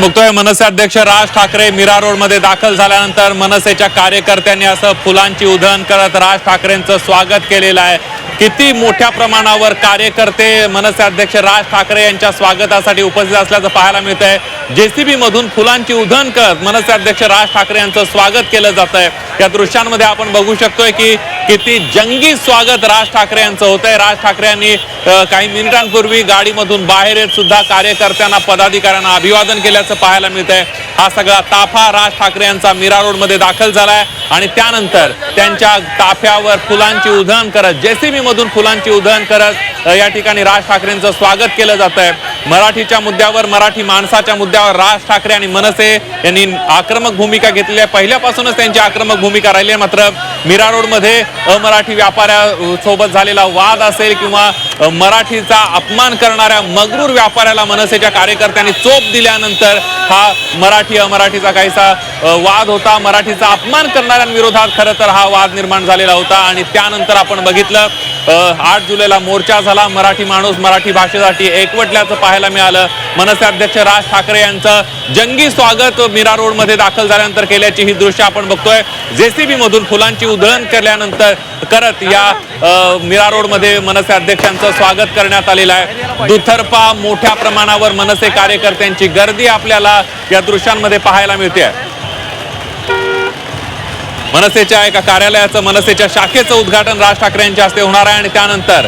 आपण बघतोय. मनसे अध्यक्ष राज ठाकरे मीरा रोडमध्ये दाखल झाल्यानंतर मनसेच्या कार्यकर्त्यांनी असं फुलांची उधळण करत राज ठाकरेंचं स्वागत केलेलं आहे. किती मोठ्या प्रमाणावर कार्यकर्ते मनसे अध्यक्ष राज ठाकरे यांच्या स्वागतासाठी उपस्थित असल्याचं पाहायला मिळत आहे जेसीबी मधून फुलांची उधळण करत मनसे अध्यक्ष राज ठाकरे यांचं स्वागत केलं जात आहे या दृश्यांमध्ये आपण बघू शकतोय की किती जंगी स्वागत राज ठाकरे यांचं होत आहे राज ठाकरे यांनी काही मिनिटांपूर्वी गाडीमधून बाहेर येत सुद्धा कार्यकर्त्यांना पदाधिकाऱ्यांना अभिवादन केल्याचं पाहायला मिळत आहे हा सगळा ताफा राज ठाकरे यांचा मीरा रोडमध्ये दाखल झालाय. आणि त्यानंतर त्यांच्या ताफ्यावर फुलांची उधळण करत जेसीबी मधून फुलांची उधळण करत या ठिकाणी राज ठाकरेंचं स्वागत केलं जात आहे मराठीच्या मुद्द्यावर मराठी माणसाच्या मुद्द्यावर राज ठाकरे आणि मनसे यांनी आक्रमक भूमिका घेतलेली आहे. पहिल्यापासूनच त्यांची आक्रमक भूमिका राहिली आहे. मात्र मीरा रोडमध्ये अमराठी व्यापाऱ्यासोबत झालेला वाद असेल किंवा मराठीचा अपमान करणाऱ्या मगरूर व्यापाऱ्याला मनसेच्या कार्यकर्त्यांनी चोप दिल्यानंतर हा मराठी अमराठीचा काहीसा वाद होता. मराठीचा अपमान करणाऱ्यांविरोधात खरं तर हा वाद निर्माण झालेला होता. आणि त्यानंतर आपण बघितलं आठ जुलैला मोर्चा झाला. मराठी माणूस मराठी भाषेसाठी एकवटल्याचं पाहायला मिळालं. मनसे अध्यक्ष राज ठाकरे यांचं जंगी स्वागत मीरा रोडमध्ये दाखल झाल्यानंतर केल्याची ही दृश्य आपण बघतोय. जेसीबी मधून फुलांची उधळण केल्यानंतर करत या मीरा रोडमध्ये मनसे अध्यक्षांचं स्वागत करण्यात आलेलं आहे. दुथरपा मोठ्या प्रमाणावर मनसे कार्यकर्त्यांची गर्दी आपल्याला या दृश्यांमध्ये पाहायला मिळते मनसेच्या एका कार्यालयाचं मनसेच्या शाखेचं उद्घाटन राज ठाकरे यांच्या हस्ते होणार आहे आणि त्यानंतर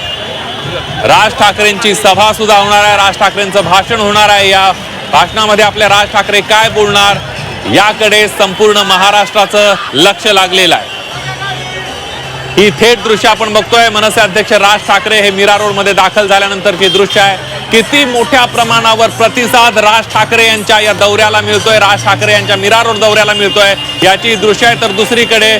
राज ठाकरेंची सभा सुद्धा होणार आहे. राज ठाकरेंचं भाषण होणार आहे. या भाषणामध्ये आपले राज ठाकरे काय बोलणार याकडे संपूर्ण महाराष्ट्राचं लक्ष लागलेलं आहे. ही थेट दृश्य आपण बघतोय. मनसे अध्यक्ष राज ठाकरे हे मीरा रोडमध्ये दाखल झाल्यानंतर झाल्यानंतरची दृश्य आहे. किती मोठ्या प्रमाणावर प्रतिसाद राज ठाकरे यांच्या या दौऱ्याला मिळतोय राज ठाकरे यांच्या मीरा रोड दौऱ्याला मिळतोय याची दृश्य आहे. तर दुसरीकडे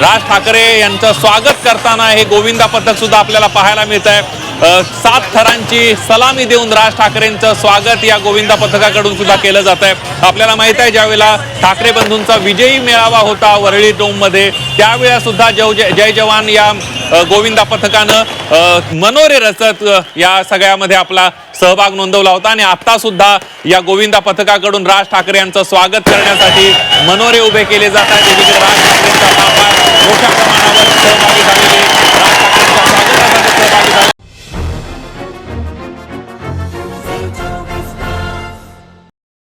राज ठाकरे यांचं स्वागत करताना हे गोविंदा पथक सुद्धा आपल्याला पाहायला मिळत आहे सात थरांची सलामी देऊन राज ठाकरेंचं स्वागत या गोविंदा पथकाकडून सुद्धा केलं जात आहे. आपल्याला माहीत आहे ज्यावेळेला ठाकरे बंधूंचा विजयी मेळावा होता वरळी डोममध्ये त्यावेळेला सुद्धा जव जय जवान या गोविंदा पथकानं मनोरे रचत या सगळ्यामध्ये आपला सहभाग नोंदवला होता आणि आता सुद्धा या गोविंदा पथकाकडून राज ठाकरे यांचं स्वागत करण्यासाठी मनोरे उभे केले जात आहेत. मोठ्या प्रमाणावर सहभागी झालेले